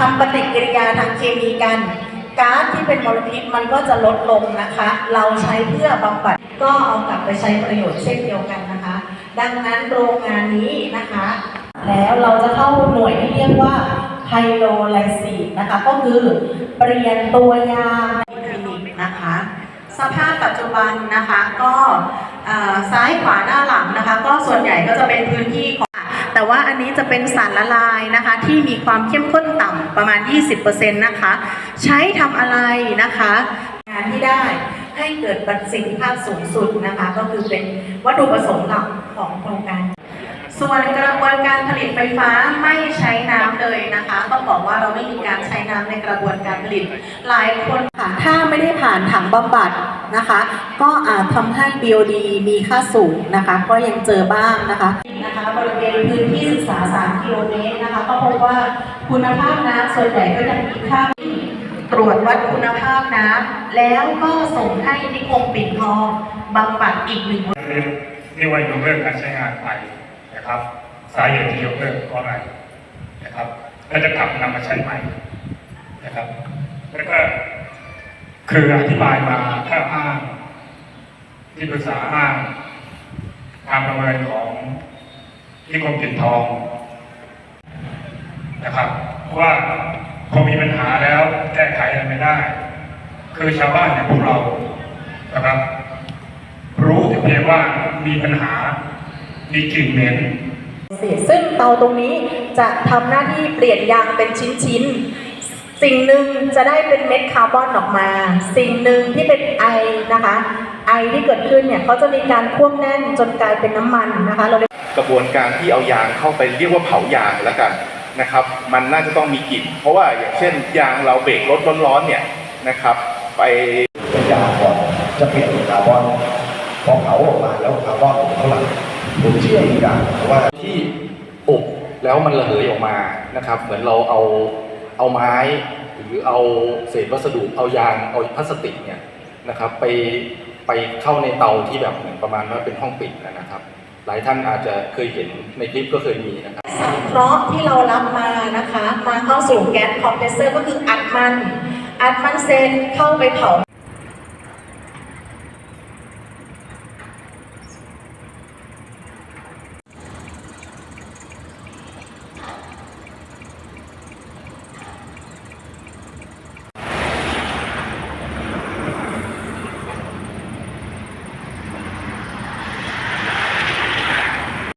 ทำปฏิกิริยาทางเคมีกันก๊าซที่เป็นมลพิษมันก็จะลดลงนะคะ เราใช้เพื่อบำบัดก็เอากลับไปใช้ประโยชน์เช่นเดียวกันนะคะ ดังนั้นโรงงานนี้นะคะ แล้วเราจะเข้าหน่วยที่เรียกว่าไฮโดรไลซีสนะคะ ก็คือเปลี่ยนตัวยางในคลินิกนะคะ สภาพปัจจุบันนะคะก็ซ้ายขวาหน้าหลังนะคะ ก็ส่วนใหญ่ก็จะเป็นพื้นที่ของ แต่ว่าอันนี้จะเป็นสารละลายนะคะที่มีความเข้มข้นต่ำประมาณ 20%นะคะ ใช้ทำอะไรนะคะ งานที่ได้ให้เกิดประสิทธิภาพสูงสุดนะคะ ก็คือเป็นวัตถุประสงค์หลักของโครงการส่วนกระบวนการผลิตไฟฟ้าไม่ใช้น้ำเลยนะคะต้องบอกว่าเราไม่มีการใช้น้ำในกระบวนการผลิต หลายคนค่ะถ้าไม่ได้ผ่านถังบำบัดนะคะ ก็อาจทำให้ BOD มีค่าสูงนะคะ ก็ยังเจอบ้างนะคะ นะคะบริเวณพื้นที่ศึกษา 3 กิโลเมตรนะคะ ก็พบว่าคุณภาพน้ำส่วนใหญ่ก็ยังมีค่าตรวจวัดคุณภาพน้ำแล้วก็ส่งให้นิคมปิ่นทองบำบัดอีกหนึ่งที่ว่ายกเลิกการใช้งานไปนะครับสาเหตุที่ยกเลิกเพราะอะไรนะครับก็จะกลับนำมาใช้ใหม่นะครับ แล้วก็คืออธิบายมาถ้าอ้างที่ปรึกษาอ้างการประเมินของ ที่กรมปิ่นทองนะครับว่าพอมีปัญหาแล้วแก้ไขอะไรไม่ได้ คือชาวบ้านอย่างพวกเรานะครับ รู้แต่เพียงว่ามีปัญหามีกลิ่นเหม็นซึ่งเตาตรงนี้จะทำหน้าที่เปลี่ยนยางเป็นชิ้นๆ สิ่งหนึ่งจะได้เป็นเม็ดคาร์บอนออกมา สิ่งหนึ่งที่เป็นไอนะคะไอที่เกิดขึ้นเนี่ยเขาจะมีการควบแน่นจนกลายเป็นน้ำมันนะคะเราเลยกระบวนการที่เอายางเข้าไปเรียกว่าเผายางแล้วกันนะครับ มันน่าจะต้องมีกลิ่นเพราะว่าอย่างเช่น ยางเราเบรกรถร้อนๆเนี่ยนะครับ ไปเป็นยาก่อนจะเปลี่ยนเป็นคาร์บอนพอเผาออกมาแล้วคาร์บอนเท่าไหร่ผมเชื่ออีกอย่างว่าที่อบแล้วมันระเหยออกมานะครับ เหมือนเราเอา เอาไม้หรือเอาเศษวัสดุเอายางเอาพลาสติกเนี่ยนะครับไปไปเข้าในเตาที่แบบเหมือนประมาณว่าเป็นห้องปิดนะครับ หลายท่านอาจจะเคยเห็นในคลิปก็เคยมีนะครับสังเคราะห์ที่เรารับมานะคะมาเข้าสู่แก๊สคอมเพรสเซอร์ก็คืออัดมันอัดมันเซนเข้าไปเผา